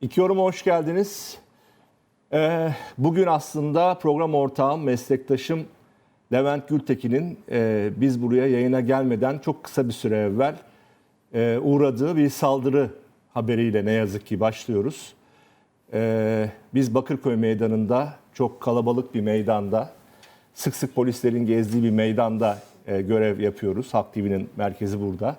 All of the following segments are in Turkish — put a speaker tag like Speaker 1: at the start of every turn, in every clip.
Speaker 1: İki yoruma hoş geldiniz. Ee, bugün aslında program ortağım, meslektaşım Levent Gültekin'in e, biz buraya yayına gelmeden çok kısa bir süre evvel e, uğradığı bir saldırı haberiyle ne yazık ki başlıyoruz. Ee, biz Bakırköy Meydanı'nda çok kalabalık bir meydanda, sık sık polislerin gezdiği bir meydanda e, görev yapıyoruz. Halk TV'nin merkezi burada.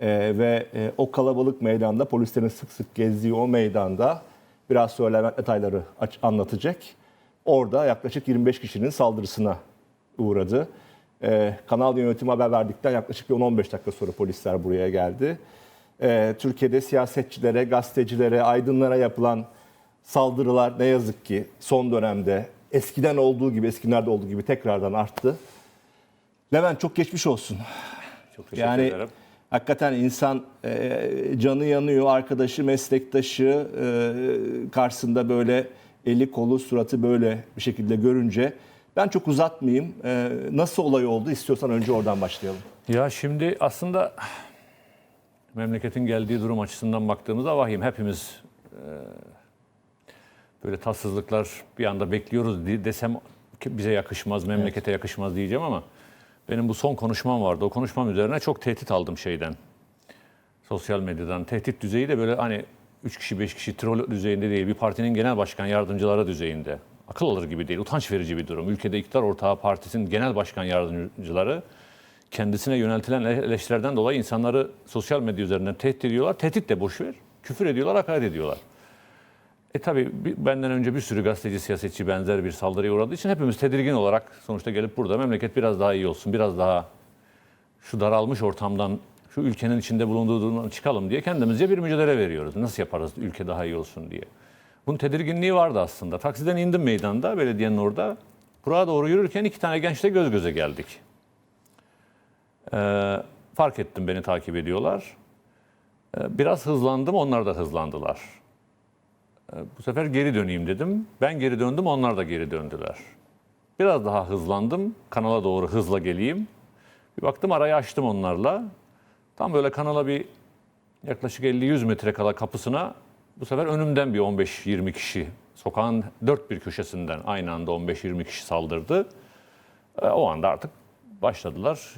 Speaker 1: Ee, ve e, o kalabalık meydanda, polislerin sık sık gezdiği o meydanda biraz sonra Levent detayları aç, anlatacak. Orada yaklaşık 25 kişinin saldırısına uğradı. Ee, kanal yönetimi haber verdikten yaklaşık bir 10-15 dakika sonra polisler buraya geldi. Ee, Türkiye'de siyasetçilere, gazetecilere, aydınlara yapılan saldırılar ne yazık ki son dönemde eskiden olduğu gibi, eskilerde olduğu gibi tekrardan arttı. Levent çok geçmiş olsun.
Speaker 2: Çok teşekkür
Speaker 1: Yani
Speaker 2: ederim.
Speaker 1: Hakikaten insan e, canı yanıyor, arkadaşı, meslektaşı e, karşısında böyle eli kolu suratı böyle bir şekilde görünce ben çok uzatmayayım. E, nasıl olay oldu istiyorsan önce oradan başlayalım.
Speaker 2: Ya şimdi aslında memleketin geldiği durum açısından baktığımızda vahim. Hepimiz e, böyle tatsızlıklar bir anda bekliyoruz desem bize yakışmaz, memlekete yakışmaz diyeceğim ama benim bu son konuşmam vardı. O konuşmam üzerine çok tehdit aldım şeyden. Sosyal medyadan. Tehdit düzeyi de böyle hani 3 kişi 5 kişi troll düzeyinde değil. Bir partinin genel başkan yardımcıları düzeyinde. Akıl alır gibi değil. Utanç verici bir durum. Ülkede iktidar ortağı partisinin genel başkan yardımcıları kendisine yöneltilen eleştirilerden dolayı insanları sosyal medya üzerinden tehdit ediyorlar. Tehdit de boş ver. Küfür ediyorlar, hakaret ediyorlar. E tabi benden önce bir sürü gazeteci, siyasetçi benzer bir saldırıya uğradığı için hepimiz tedirgin olarak sonuçta gelip burada memleket biraz daha iyi olsun, biraz daha şu daralmış ortamdan, şu ülkenin içinde bulunduğu durumdan çıkalım diye kendimizce bir mücadele veriyoruz. Nasıl yaparız ülke daha iyi olsun diye. Bunun tedirginliği vardı aslında. Taksiden indim meydanda, belediyenin orada. Buraya doğru yürürken iki tane gençle göz göze geldik. Ee, fark ettim beni takip ediyorlar. Ee, biraz hızlandım, onlar da hızlandılar. Ee, bu sefer geri döneyim dedim. Ben geri döndüm, onlar da geri döndüler. Biraz daha hızlandım, kanala doğru hızla geleyim. Bir baktım arayı açtım onlarla. Tam böyle kanala bir yaklaşık 50-100 metre kala kapısına bu sefer önümden bir 15-20 kişi sokağın dört bir köşesinden aynı anda 15-20 kişi saldırdı. Ee, O anda artık başladılar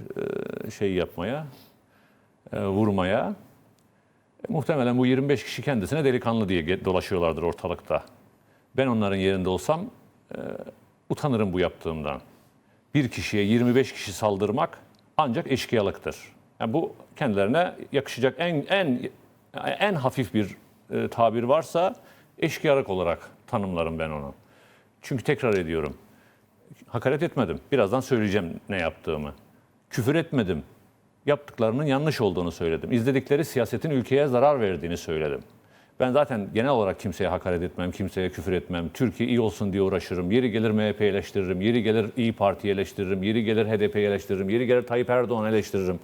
Speaker 2: e, şey yapmaya, vurmaya. Muhtemelen bu 25 kişi kendisine delikanlı diye dolaşıyorlardır ortalıkta. Ben onların yerinde olsam e, utanırım bu yaptığımdan. Bir kişiye 25 kişi saldırmak ancak eşkıyalıktır. Yani bu kendilerine yakışacak en en en hafif bir e, tabir varsa eşkıyalık olarak tanımlarım ben onu. Çünkü tekrar ediyorum. Hakaret etmedim. Birazdan söyleyeceğim ne yaptığımı. Küfür etmedim. Yaptıklarının yanlış olduğunu söyledim. İzledikleri siyasetin ülkeye zarar verdiğini söyledim. Ben zaten genel olarak kimseye hakaret etmem, kimseye küfür etmem. Türkiye iyi olsun diye uğraşırım. Yeri gelir MHP eleştiririm, yeri gelir İyi Parti eleştiririm, yeri gelir HDP eleştiririm, yeri gelir Tayyip Erdoğan eleştiririm.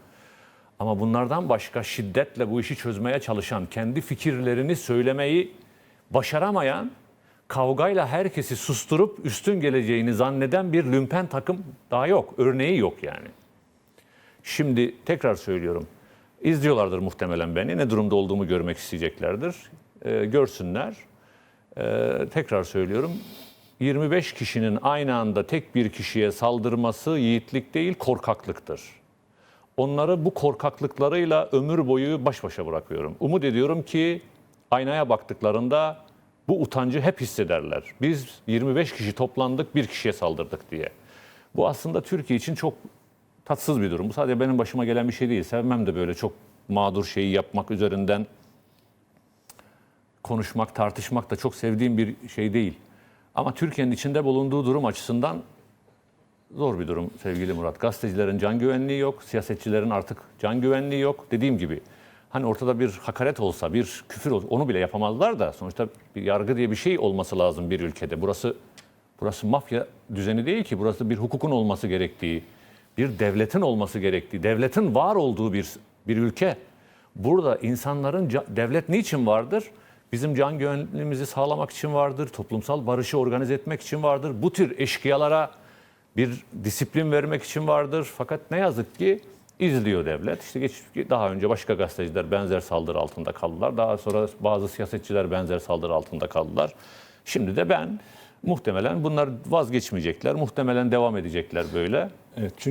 Speaker 2: Ama bunlardan başka şiddetle bu işi çözmeye çalışan, kendi fikirlerini söylemeyi başaramayan, kavgayla herkesi susturup üstün geleceğini zanneden bir lümpen takım daha yok. Örneği yok yani. Şimdi tekrar söylüyorum. İzliyorlardır muhtemelen beni. Ne durumda olduğumu görmek isteyeceklerdir. Ee, görsünler. Ee, tekrar söylüyorum. 25 kişinin aynı anda tek bir kişiye saldırması yiğitlik değil korkaklıktır. Onları bu korkaklıklarıyla ömür boyu baş başa bırakıyorum. Umut ediyorum ki aynaya baktıklarında bu utancı hep hissederler. Biz 25 kişi toplandık bir kişiye saldırdık diye. Bu aslında Türkiye için çok tatsız bir durum. Bu sadece benim başıma gelen bir şey değil. Sevmem de böyle çok mağdur şeyi yapmak üzerinden konuşmak, tartışmak da çok sevdiğim bir şey değil. Ama Türkiye'nin içinde bulunduğu durum açısından zor bir durum sevgili Murat. Gazetecilerin can güvenliği yok, siyasetçilerin artık can güvenliği yok. Dediğim gibi hani ortada bir hakaret olsa, bir küfür olsa onu bile yapamazlar da sonuçta bir yargı diye bir şey olması lazım bir ülkede. Burası burası mafya düzeni değil ki. Burası bir hukukun olması gerektiği, bir devletin olması gerektiği, devletin var olduğu bir bir ülke. Burada insanların devlet niçin vardır? Bizim can güvenliğimizi sağlamak için vardır, toplumsal barışı organize etmek için vardır. Bu tür eşkıyalara bir disiplin vermek için vardır. Fakat ne yazık ki İzliyor devlet. İşte geç, daha önce başka gazeteciler benzer saldırı altında kaldılar. Daha sonra bazı siyasetçiler benzer saldırı altında kaldılar. Şimdi de ben muhtemelen bunlar vazgeçmeyecekler. Muhtemelen devam edecekler böyle.
Speaker 1: Evet, çünkü